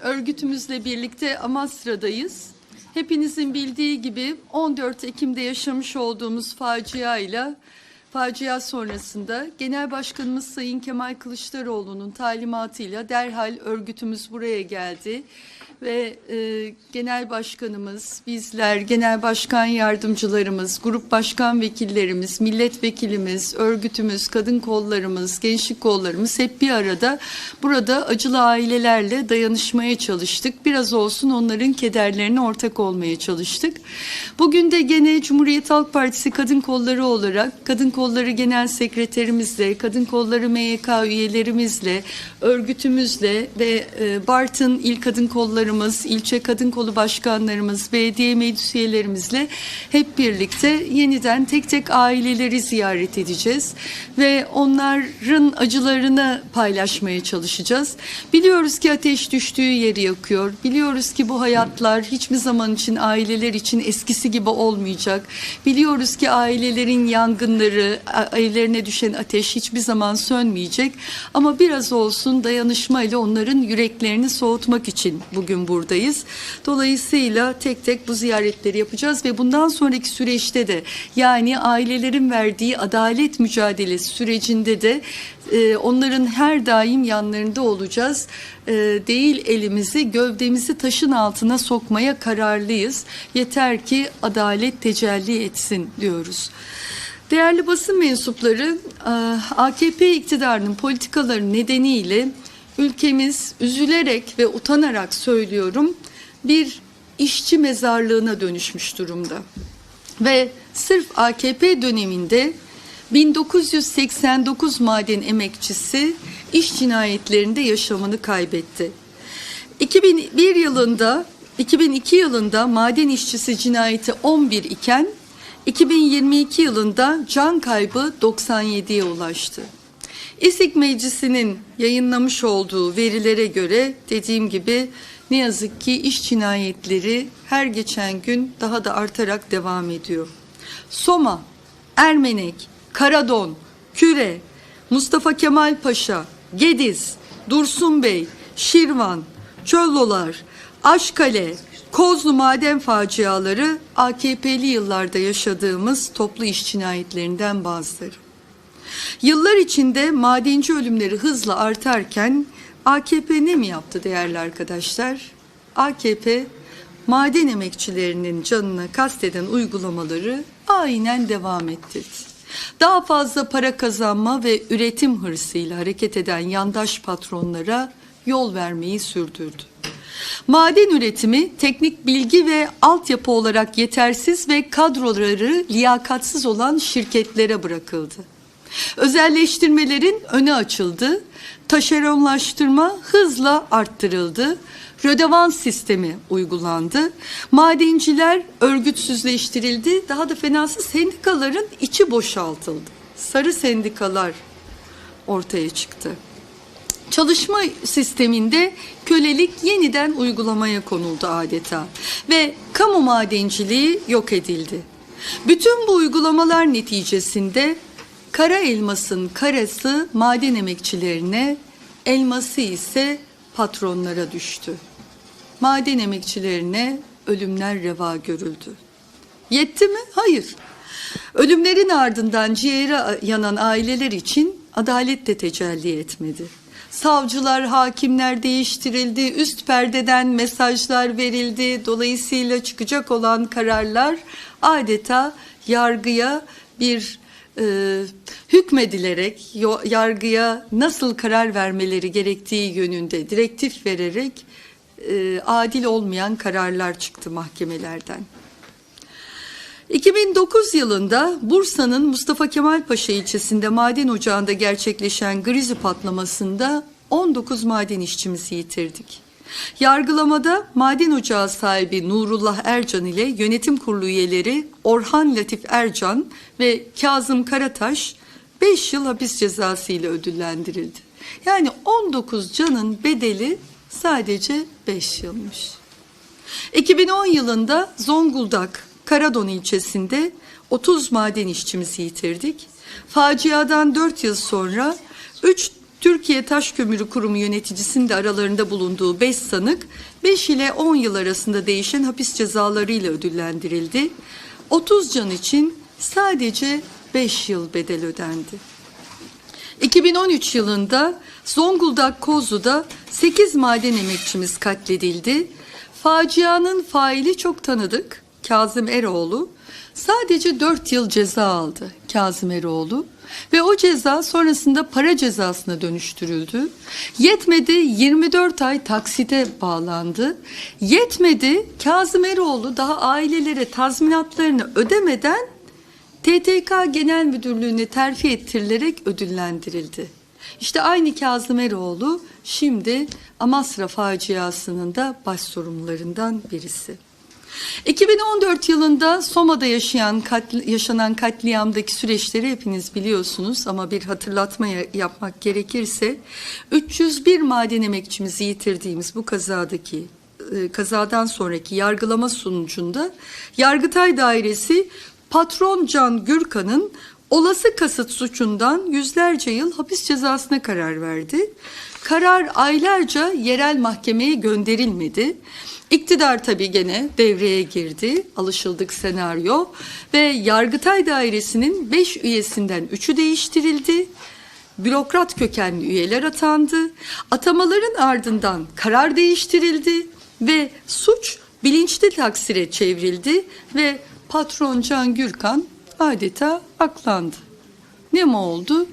örgütümüzle birlikte Amasra'dayız. Hepinizin bildiği gibi 14 Ekim'de yaşamış olduğumuz faciayla facia sonrasında Genel Başkanımız Sayın Kemal Kılıçdaroğlu'nun talimatıyla derhal örgütümüz buraya geldi ve e, genel başkanımız, bizler, genel başkan yardımcılarımız, grup başkan vekillerimiz, milletvekilimiz, örgütümüz, kadın kollarımız, gençlik kollarımız hep bir arada burada acılı ailelerle dayanışmaya çalıştık. Biraz olsun onların kederlerine ortak olmaya çalıştık. Bugün de gene Cumhuriyet Halk Partisi Kadın Kolları olarak Kadın Kolları Genel Sekreterimizle, Kadın Kolları MYK üyelerimizle, örgütümüzle ve e, Bartın İl Kadın Kollarımız, ilçe kadın kolu başkanlarımız, belediye meclis üyelerimizle hep birlikte yeniden tek tek aileleri ziyaret edeceğiz ve onların acılarını paylaşmaya çalışacağız. Biliyoruz ki ateş düştüğü yeri yakıyor. Biliyoruz ki bu hayatlar hiçbir zaman için aileler için eskisi gibi olmayacak. Biliyoruz ki ailelerin yangınları, a- evlerine düşen ateş hiçbir zaman sönmeyecek. Ama biraz olsun dayanışmayla onların yüreklerini soğutmak için bugün buradayız. Dolayısıyla tek tek bu ziyaretleri yapacağız ve bundan sonraki süreçte de yani ailelerin verdiği adalet mücadelesi sürecinde de e, onların her daim yanlarında olacağız. E, değil elimizi, gövdemizi taşın altına sokmaya kararlıyız. Yeter ki adalet tecelli etsin diyoruz. Değerli basın mensupları, e, AKP iktidarının politikaları nedeniyle ülkemiz üzülerek ve utanarak söylüyorum bir işçi mezarlığına dönüşmüş durumda. Ve sırf AKP döneminde 1989 maden emekçisi iş cinayetlerinde yaşamını kaybetti. 2001 yılında 2002 yılında maden işçisi cinayeti 11 iken 2022 yılında can kaybı 97'ye ulaştı. İSİK Meclisi'nin yayınlamış olduğu verilere göre dediğim gibi ne yazık ki iş cinayetleri her geçen gün daha da artarak devam ediyor. Soma, Ermenek, Karadon, Küre, Mustafa Kemal Paşa, Gediz, Dursun Bey, Şirvan, Çöllolar, Aşkale, Kozlu maden faciaları AKP'li yıllarda yaşadığımız toplu iş cinayetlerinden bazıları. Yıllar içinde madenci ölümleri hızla artarken AKP ne mi yaptı değerli arkadaşlar? AKP maden emekçilerinin canına kasteden uygulamaları aynen devam ettirdi. Daha fazla para kazanma ve üretim hırsıyla hareket eden yandaş patronlara yol vermeyi sürdürdü. Maden üretimi teknik bilgi ve altyapı olarak yetersiz ve kadroları liyakatsız olan şirketlere bırakıldı. Özelleştirmelerin önü açıldı, taşeronlaştırma hızla arttırıldı, rödevans sistemi uygulandı, madenciler örgütsüzleştirildi, daha da fenası sendikaların içi boşaltıldı. Sarı sendikalar ortaya çıktı. Çalışma sisteminde kölelik yeniden uygulamaya konuldu adeta ve kamu madenciliği yok edildi. Bütün bu uygulamalar neticesinde kara elmasın karası maden emekçilerine, elması ise patronlara düştü. Maden emekçilerine ölümler reva görüldü. Yetti mi? Hayır. Ölümlerin ardından ciğeri yanan aileler için adalet de tecelli etmedi. Savcılar, hakimler değiştirildi, üst perdeden mesajlar verildi. Dolayısıyla çıkacak olan kararlar adeta yargıya bir e, hükmedilerek, yargıya nasıl karar vermeleri gerektiği yönünde direktif vererek e, adil olmayan kararlar çıktı mahkemelerden. 2009 yılında Bursa'nın Mustafa Kemal Paşa ilçesinde maden ocağında gerçekleşen grizi patlamasında 19 maden işçimizi yitirdik. Yargılamada maden ocağı sahibi Nurullah Ercan ile yönetim kurulu üyeleri Orhan Latif Ercan ve Kazım Karataş 5 yıl hapis cezası ile ödüllendirildi. Yani 19 canın bedeli sadece 5 yılmış. 2010 yılında Zonguldak Karadon ilçesinde 30 maden işçimizi yitirdik. Faciadan 4 yıl sonra 3 Türkiye Taş Kömürü Kurumu yöneticisinin de aralarında bulunduğu 5 sanık 5 ile 10 yıl arasında değişen hapis cezalarıyla ödüllendirildi. 30 can için sadece 5 yıl bedel ödendi. 2013 yılında Zonguldak Kozlu'da 8 maden emekçimiz katledildi. Facianın faili çok tanıdık Kazım Eroğlu. Sadece 4 yıl ceza aldı Kazım Eroğlu ve o ceza sonrasında para cezasına dönüştürüldü. Yetmedi 24 ay taksite bağlandı. Yetmedi Kazım Eroğlu daha ailelere tazminatlarını ödemeden TTK Genel Müdürlüğü'ne terfi ettirilerek ödüllendirildi. İşte aynı Kazım Eroğlu şimdi Amasra faciasının da baş sorumlularından birisi. 2014 yılında Soma'da yaşayan katli- yaşanan katliamdaki süreçleri hepiniz biliyorsunuz ama bir hatırlatma ya- yapmak gerekirse 301 maden emekçimizi yitirdiğimiz bu kazadaki kazadan sonraki yargılama sonucunda Yargıtay Dairesi patron Can Gürkan'ın olası kasıt suçundan yüzlerce yıl hapis cezasına karar verdi. Karar aylarca yerel mahkemeye gönderilmedi. İktidar tabii gene devreye girdi. Alışıldık senaryo ve Yargıtay Dairesi'nin 5 üyesinden 3'ü değiştirildi. Bürokrat kökenli üyeler atandı. Atamaların ardından karar değiştirildi ve suç bilinçli taksire çevrildi ve patron Can Gürkan adeta aklandı. Ne mi oldu?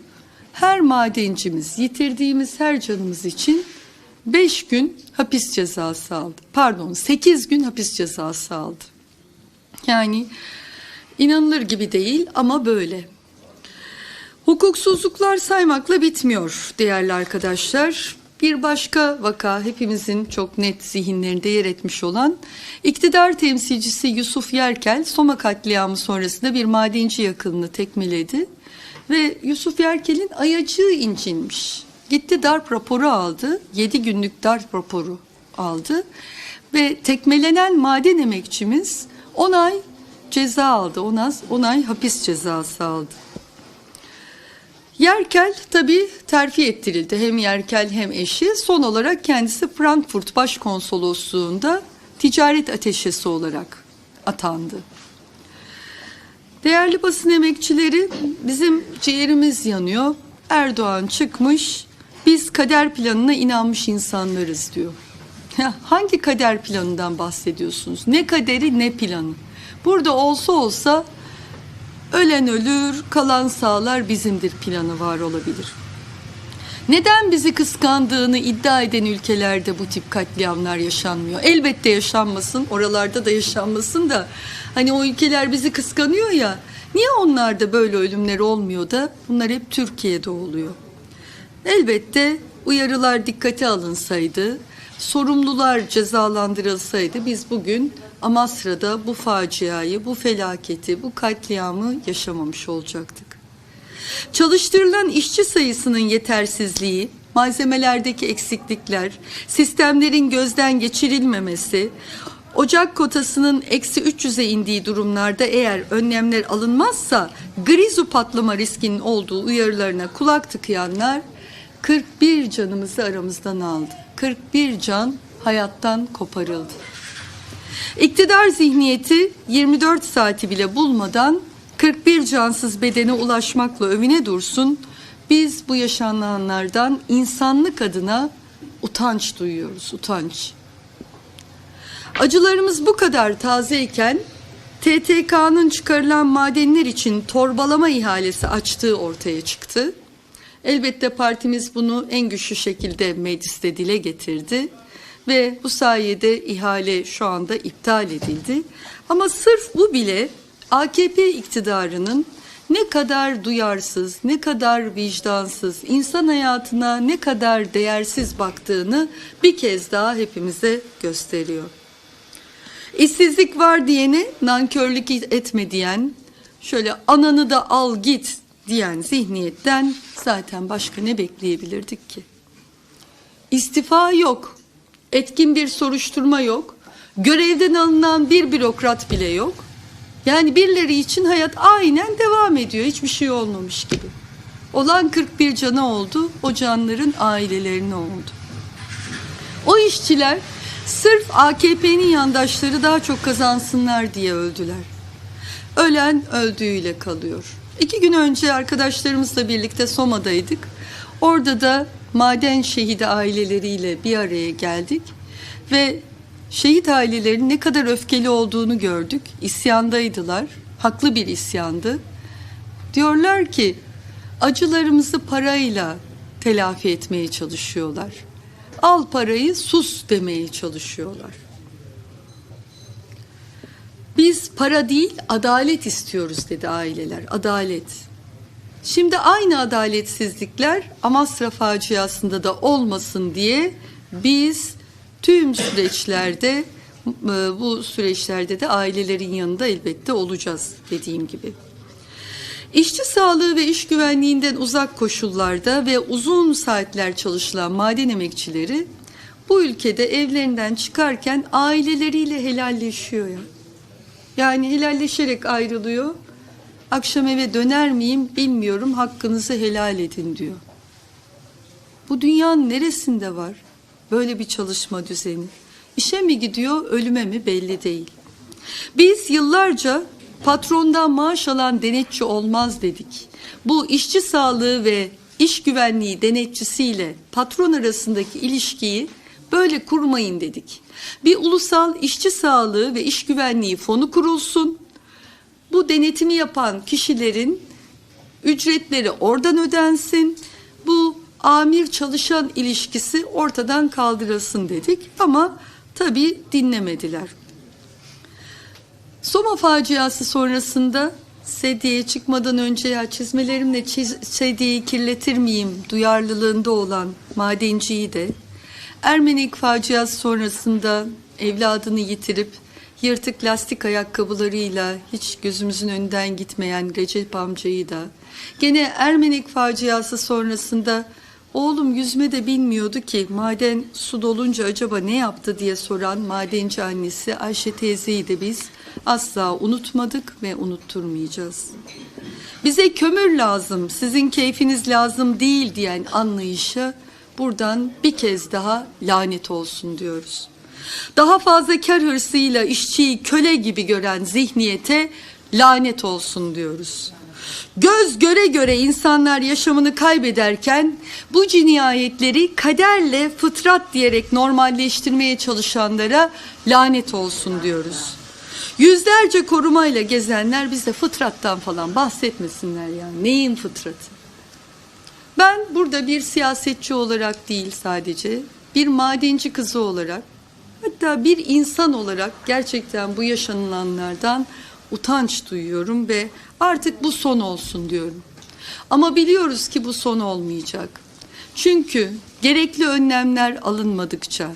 Her madencimiz yitirdiğimiz her canımız için 5 gün hapis cezası aldı. Pardon 8 gün hapis cezası aldı. Yani inanılır gibi değil ama böyle. Hukuksuzluklar saymakla bitmiyor değerli arkadaşlar. Bir başka vaka hepimizin çok net zihinlerinde yer etmiş olan iktidar temsilcisi Yusuf Yerkel Soma katliamı sonrasında bir madenci yakınını tekmeledi ve Yusuf Yerkel'in ayacığı incinmiş. Gitti darp raporu aldı. 7 günlük darp raporu aldı ve tekmelenen maden emekçimiz 10 ay ceza aldı. 10 ay, 10 ay hapis cezası aldı. Yerkel tabii terfi ettirildi. Hem Yerkel hem eşi. Son olarak kendisi Frankfurt Başkonsolosluğu'nda ticaret ateşesi olarak atandı. Değerli basın emekçileri bizim ciğerimiz yanıyor. Erdoğan çıkmış biz kader planına inanmış insanlarız diyor. Hangi kader planından bahsediyorsunuz? Ne kaderi ne planı? Burada olsa olsa ölen ölür, kalan sağlar bizimdir planı var olabilir. Neden bizi kıskandığını iddia eden ülkelerde bu tip katliamlar yaşanmıyor? Elbette yaşanmasın, oralarda da yaşanmasın da hani o ülkeler bizi kıskanıyor ya. Niye onlarda böyle ölümler olmuyor da bunlar hep Türkiye'de oluyor? Elbette uyarılar dikkate alınsaydı, sorumlular cezalandırılsaydı biz bugün Amasra'da bu faciayı, bu felaketi, bu katliamı yaşamamış olacaktık. Çalıştırılan işçi sayısının yetersizliği, malzemelerdeki eksiklikler, sistemlerin gözden geçirilmemesi, ocak kotasının eksi 300'e indiği durumlarda eğer önlemler alınmazsa grizu patlama riskinin olduğu uyarılarına kulak tıkayanlar 41 canımızı aramızdan aldı. 41 can hayattan koparıldı. İktidar zihniyeti 24 saati bile bulmadan 41 cansız bedene ulaşmakla övüne dursun. Biz bu yaşananlardan insanlık adına utanç duyuyoruz, utanç. Acılarımız bu kadar tazeyken TTK'nın çıkarılan madenler için torbalama ihalesi açtığı ortaya çıktı. Elbette partimiz bunu en güçlü şekilde mecliste dile getirdi ve bu sayede ihale şu anda iptal edildi. Ama sırf bu bile AKP iktidarının ne kadar duyarsız, ne kadar vicdansız, insan hayatına ne kadar değersiz baktığını bir kez daha hepimize gösteriyor. İşsizlik var diyene nankörlük etme diyen, şöyle ananı da al git diyen zihniyetten zaten başka ne bekleyebilirdik ki? İstifa yok, etkin bir soruşturma yok, görevden alınan bir bürokrat bile yok. Yani birileri için hayat aynen devam ediyor, hiçbir şey olmamış gibi. Olan 41 cana oldu, o canların ailelerine oldu. O işçiler sırf AKP'nin yandaşları daha çok kazansınlar diye öldüler. Ölen öldüğüyle kalıyor. İki gün önce arkadaşlarımızla birlikte Soma'daydık. Orada da maden şehidi aileleriyle bir araya geldik ve şehit ailelerinin ne kadar öfkeli olduğunu gördük. İsyandaydılar. Haklı bir isyandı. Diyorlar ki acılarımızı parayla telafi etmeye çalışıyorlar. Al parayı sus demeye çalışıyorlar. Biz para değil adalet istiyoruz dedi aileler. Adalet. Şimdi aynı adaletsizlikler Amasra faciasında da olmasın diye biz tüm süreçlerde e, bu süreçlerde de ailelerin yanında elbette olacağız dediğim gibi. İşçi sağlığı ve iş güvenliğinden uzak koşullarda ve uzun saatler çalışılan maden emekçileri bu ülkede evlerinden çıkarken aileleriyle helalleşiyor ya. Yani helalleşerek ayrılıyor. Akşam eve döner miyim bilmiyorum hakkınızı helal edin diyor. Bu dünyanın neresinde var böyle bir çalışma düzeni? İşe mi gidiyor ölüme mi belli değil. Biz yıllarca patrondan maaş alan denetçi olmaz dedik. Bu işçi sağlığı ve iş güvenliği denetçisiyle patron arasındaki ilişkiyi böyle kurmayın dedik. Bir ulusal işçi sağlığı ve iş güvenliği fonu kurulsun. Bu denetimi yapan kişilerin ücretleri oradan ödensin. Bu amir çalışan ilişkisi ortadan kaldırılsın dedik ama tabii dinlemediler. Soma faciası sonrasında sedyeye çıkmadan önce ya çizmelerimle çiz, sedyeyi kirletir miyim duyarlılığında olan madenciyi de Ermenik faciası sonrasında evladını yitirip yırtık lastik ayakkabılarıyla hiç gözümüzün önünden gitmeyen Recep amcayı da gene Ermenik faciası sonrasında oğlum yüzme de bilmiyordu ki maden su dolunca acaba ne yaptı diye soran madenci annesi Ayşe teyzeyi de biz asla unutmadık ve unutturmayacağız. Bize kömür lazım, sizin keyfiniz lazım değil diyen anlayışa buradan bir kez daha lanet olsun diyoruz. Daha fazla kar hırsıyla işçiyi köle gibi gören zihniyete lanet olsun diyoruz. Göz göre göre insanlar yaşamını kaybederken bu cinayetleri kaderle fıtrat diyerek normalleştirmeye çalışanlara lanet olsun diyoruz. Yüzlerce korumayla gezenler bize fıtrattan falan bahsetmesinler yani. Neyin fıtratı? Ben burada bir siyasetçi olarak değil sadece, bir madenci kızı olarak, hatta bir insan olarak gerçekten bu yaşanılanlardan utanç duyuyorum ve artık bu son olsun diyorum. Ama biliyoruz ki bu son olmayacak. Çünkü gerekli önlemler alınmadıkça,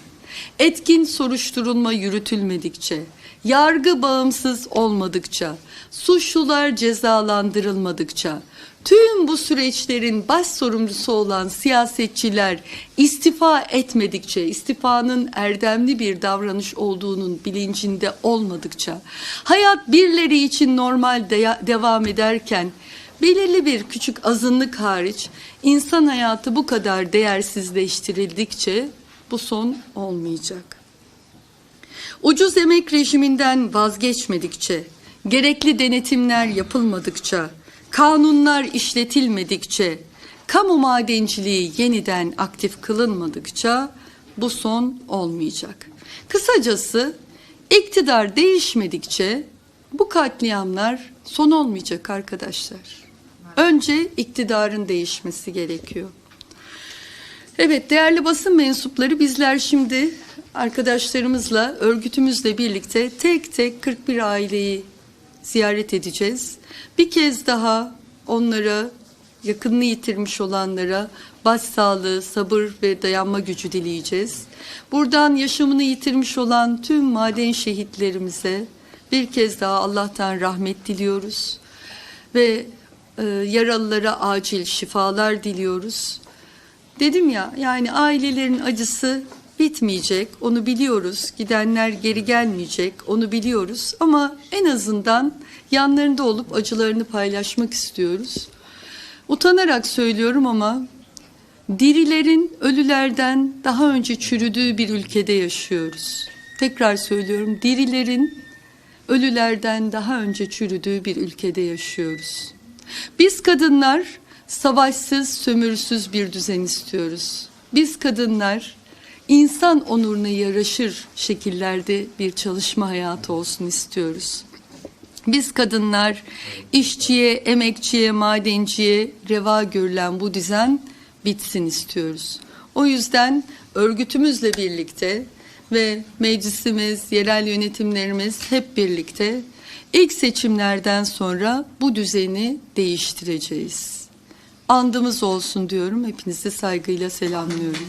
etkin soruşturulma yürütülmedikçe, yargı bağımsız olmadıkça, suçlular cezalandırılmadıkça, tüm bu süreçlerin baş sorumlusu olan siyasetçiler istifa etmedikçe, istifanın erdemli bir davranış olduğunun bilincinde olmadıkça, hayat birileri için normal de devam ederken, belirli bir küçük azınlık hariç insan hayatı bu kadar değersizleştirildikçe bu son olmayacak. Ucuz emek rejiminden vazgeçmedikçe, gerekli denetimler yapılmadıkça, kanunlar işletilmedikçe, kamu madenciliği yeniden aktif kılınmadıkça bu son olmayacak. Kısacası iktidar değişmedikçe bu katliamlar son olmayacak arkadaşlar. Önce iktidarın değişmesi gerekiyor. Evet değerli basın mensupları bizler şimdi arkadaşlarımızla örgütümüzle birlikte tek tek 41 aileyi ziyaret edeceğiz. Bir kez daha onlara yakınını yitirmiş olanlara başsağlığı, sabır ve dayanma gücü dileyeceğiz. Buradan yaşamını yitirmiş olan tüm maden şehitlerimize bir kez daha Allah'tan rahmet diliyoruz ve e, yaralılara acil şifalar diliyoruz. Dedim ya yani ailelerin acısı bitmeyecek onu biliyoruz. Gidenler geri gelmeyecek onu biliyoruz ama en azından yanlarında olup acılarını paylaşmak istiyoruz. Utanarak söylüyorum ama dirilerin ölülerden daha önce çürüdüğü bir ülkede yaşıyoruz. Tekrar söylüyorum, dirilerin ölülerden daha önce çürüdüğü bir ülkede yaşıyoruz. Biz kadınlar savaşsız, sömürüsüz bir düzen istiyoruz. Biz kadınlar insan onuruna yaraşır şekillerde bir çalışma hayatı olsun istiyoruz. Biz kadınlar işçiye, emekçiye, madenciye reva görülen bu düzen bitsin istiyoruz. O yüzden örgütümüzle birlikte ve meclisimiz, yerel yönetimlerimiz hep birlikte ilk seçimlerden sonra bu düzeni değiştireceğiz. Andımız olsun diyorum. Hepinizi saygıyla selamlıyorum.